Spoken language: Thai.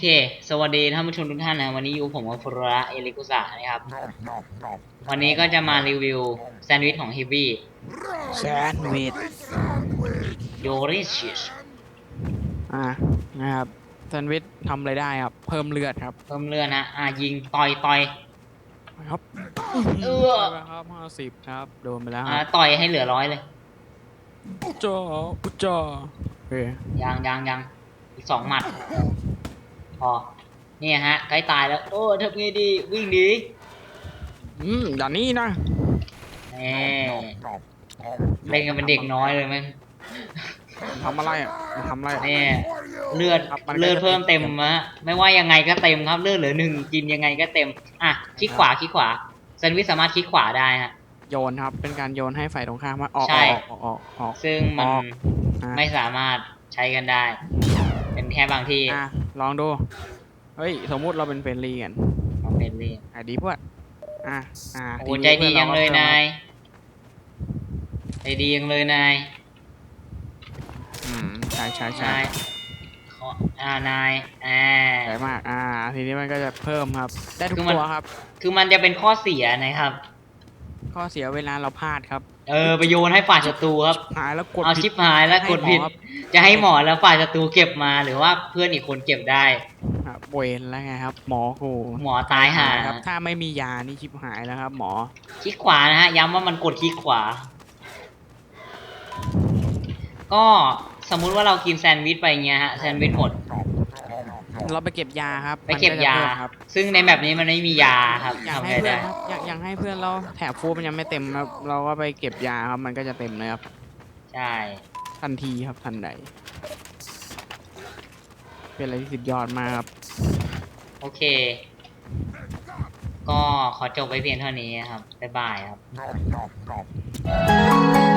เค สวัสดีท่านผู้ชมทุกท่านนะ วันนี้อยู่ผมกับฟระเอลิกุสะนะครับ วันนี้ก็จะมารีวิวแซนด์วิชของฮิบบี้แซนด์วิชโยริชิชอ่านะครับแซนด์วิชทำอะไรได้ครับ เพิ่มเลือดครับ เพิ่มเลือดนะ อะยิงต่อยต่อยครับเอื้อไปครับห้าสิบครับ โดนไปแล้วคอะรับต่อยให้เหลือร้อยเลยอุจจาอุจจาโอเคยังยังยังอีกสองหมัด พอเนี่ยฮะใกล้ตายแล้ว โอ้ทำไงดีวิ่งดีอืมอย่านี้นะแหมเล่นกันเป็นเด็กน้อยเลยแมั้งทำอะไรอะมันทำอะไรเนี่ยเลือดครับมันก็จะเลือดเพิ่มเต็มฮะไม่ว่ายังไงก็เต็มครับเลือดเหลือหนึ่งกินยังไงก็เต็มอะคลิกขวาคลิกขวาแซนด์วิชสามารถคลิกขวาได้ฮะโยนครับ เป็นการโยนให้ฝ่ายตรงข้ามว่าออกใช่ออกออกออกออกซึ่งมันออกอะไม่สามารถใช้กันได้ เป็นแค่บางที่อะ ลองดู เฮ้ย สมมุติเราเป็นเฟรนลี่กันของเป็นเรียอะดีเพื่อนอะ อะโอ้ทีนี้ใจดีพื่อยังเลยรก็นายใจดียังเลยนายอืมใช่ใช่ใช่นายขออ่านายอ่าใช่มาก อ่า ทีนี้มันก็จะเพิ่มครับ ได้ทุกคือมัน ตัวครับ คือมันจะเป็นข้อเสียนะครับ ข้อเสียเวลาเราพลาดครับ เออไปโยนให้ฝ่ายศัตรูครับ หายแล้วกดเอาผิชิด ปหายแล้วกดผิด ให้หมอครับ จะให้หมอแล้วฝ่ายศัตรูเก็บมาหรือว่าเพื่อนอีกคนเก็บได้ อะเวนแล้วไงครับ หมอกูหมอตายหาครับ ถ้าไม่มียานี่ชิบหายแล้วครับ หมอ คลิกขวานะฮะ ย้ำว่ามันกดคลิกขวา ก็สมมุติว่าเรากินแซนด์วิชไปเงี้ยฮะแซนด์วิชหมด เราไปเก็บยาครับไปเก็บมันจะยาพิ่มครับ ซึ่งในแบบนี้มันไม่มียาครับอยากทำให้ไงเพื่อได้นครับอยากอยากให้เพื่อนเราแถบฟูมันยังไม่เต็มครับ เราก็ไปเก็บยาครับ มันก็จะเต็มเลยครับใช่ทันทีครับทันใด เป็นอะไรที่สุดยอดมากครับ โอเค ก็ขอจบไว้เพียงเท่านี้ครับบ๊ายบายครับ